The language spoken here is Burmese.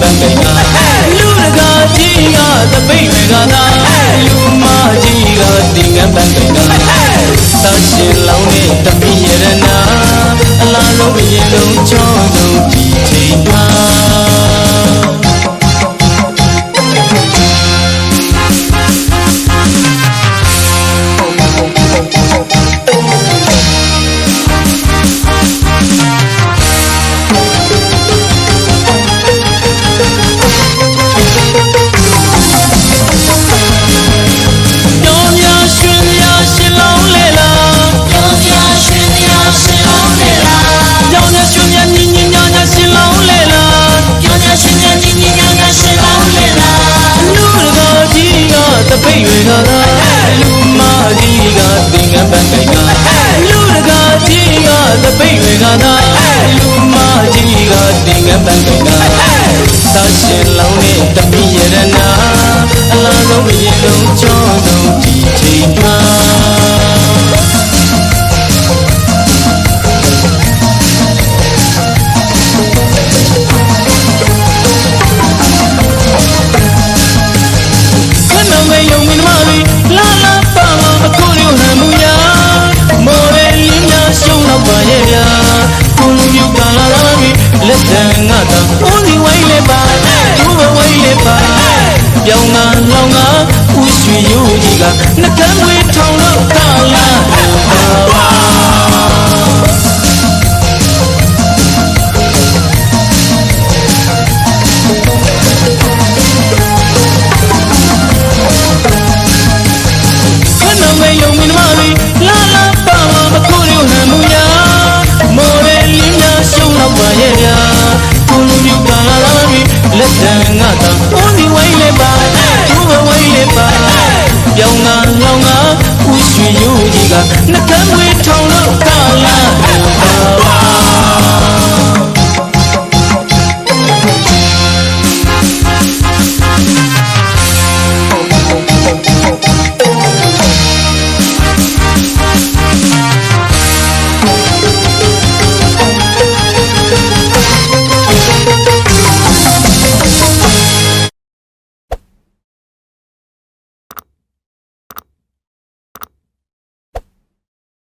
ပန်းပိန်ကလူတကာကြီးကသပိတ်တွေကသာလူမကြီးကဒီငန်းပန်းပိန်ကသောက်ရှင်လောင်းနဲ့တပိရနာအလားလုံးရင်လုံးချောဆုံး စိတ်ရွေကလာလူမကြီးကသင်္ကန်းပန်းတိုင်းကလူတကာကြီးကသပိတ်ရွေကလာလူမကြီးကသင်္ကန်းပန်းတိုင်းကသာရှင်လောင်းနဲ့တမိရတနာအလားဆုံးမြေလုံးကျော်ဆုံးဒီချိန် မှာခဏမေယုံမင်းမလေးလာလာပါမမကိုရုံဟန်မူယာမော်ရဲလင်းနာရှုံးတော့ပါရဲ့ဗျာကိုလူမျိုးကလာလာပြီလက်တန်ငါတာဦးစီဝိုင်းလေပါသူ့ဘဝိုင်းလေပါပြောင်းငါလောင်ငါဦးရွှေရိုးကြီးကနှကမ်း င်းလေ